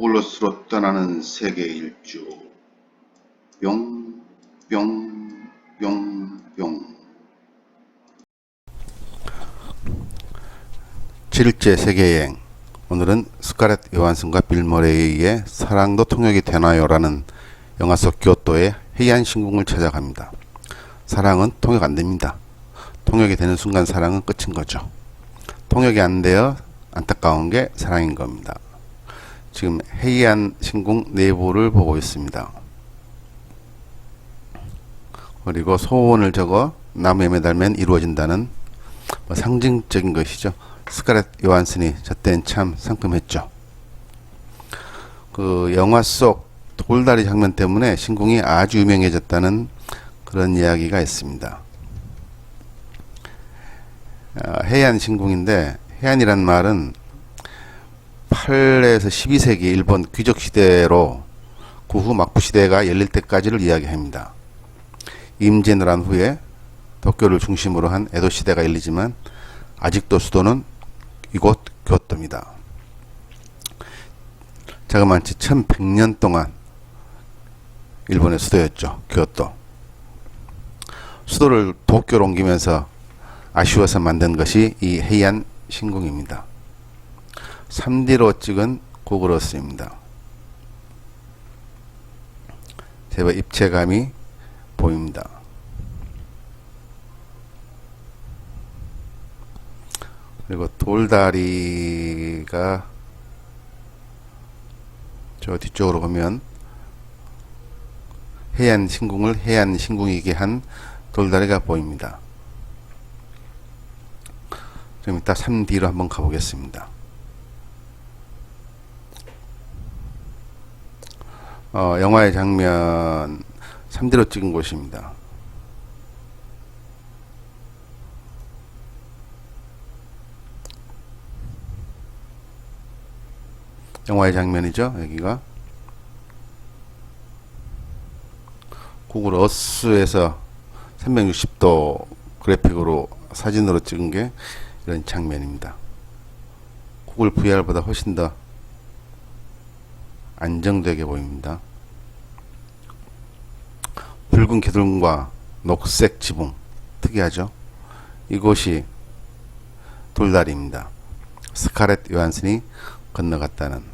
그릇으로 떠나는 세계 일주 뿅, 뿅, 뿅, 뿅 7일째 세계여행 오늘은 스카렛 요한슨과 빌 머레이의 사랑도 통역이 되나요라는 영화 속 교토의 해이한 신궁을 찾아갑니다. 사랑은 통역 안 됩니다. 통역이 되는 순간 사랑은 끝인 거죠. 통역이 안 되어 안타까운 게 사랑인 겁니다. 지금 해이한 신궁 내부를 보고 있습니다. 그리고 소원을 적어 나무에 매달면 이루어진다는 뭐 상징적인 것이죠. 스카렛 요한슨이 저땐 참 상큼했죠. 그 영화 속 돌다리 장면 때문에 신궁이 아주 유명해졌다는 그런 이야기가 있습니다. 아, 해안 신궁인데 해안이란 말은 8에서 12세기 일본 귀족 시대로 그 후 막부 시대가 열릴 때까지를 이야기합니다. 임진왜란 후에 도쿄를 중심으로 한 에도 시대가 열리지만 아직도 수도는 이곳 교토입니다. 자그마치 1100년 동안 일본의 수도였죠. 교토. 수도를 도쿄로 옮기면서 아쉬워서 만든 것이 이 해안 신궁입니다. 3D로 찍은 고그로스입니다. 제법 입체감이 보입니다. 그리고 돌다리가 저 뒤쪽으로 가면 해안 신궁을 해안 신궁이게 한 돌다리가 보입니다. 좀 이따 3D로 한번 가보겠습니다. 어, 영화의 장면 3D로 찍은 곳입니다. 영화의 장면이죠. 여기가 구글 어스에서 360도 그래픽으로 사진으로 찍은 게 이런 장면입니다. 구글 VR보다 훨씬 더 안정되게 보입니다. 붉은 기둥과 녹색 지붕 특이하죠. 이곳이 돌다리입니다. 스카렛 요한슨이 건너갔다는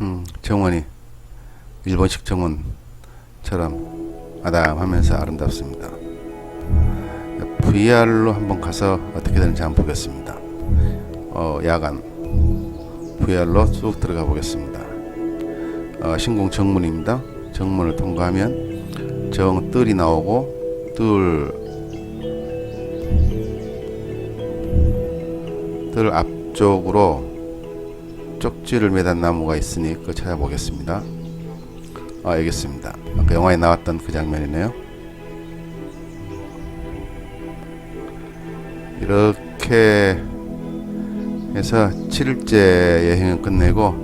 음, 정원이 일본식 정원처럼 아담하면서 아름답습니다. VR로 한번 가서 어떻게 되는지 한번 보겠습니다. 어, 야간 VR로 쭉 들어가 보겠습니다. 어, 신공 정문입니다. 정문을 통과하면 정 뜰이 나오고 뜰 뜰 앞쪽으로 쪽지를 매단 나무가 있으니 그거 찾아보겠습니다. 아, 여기 있습니다. 아까 영화에 나왔던 그 장면이네요. 이렇게 해서 7일째 여행을 끝내고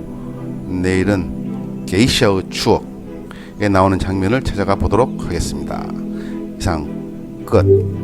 내일은 게이샤의 추억에 나오는 장면을 찾아가 보도록 하겠습니다. 이상 끝.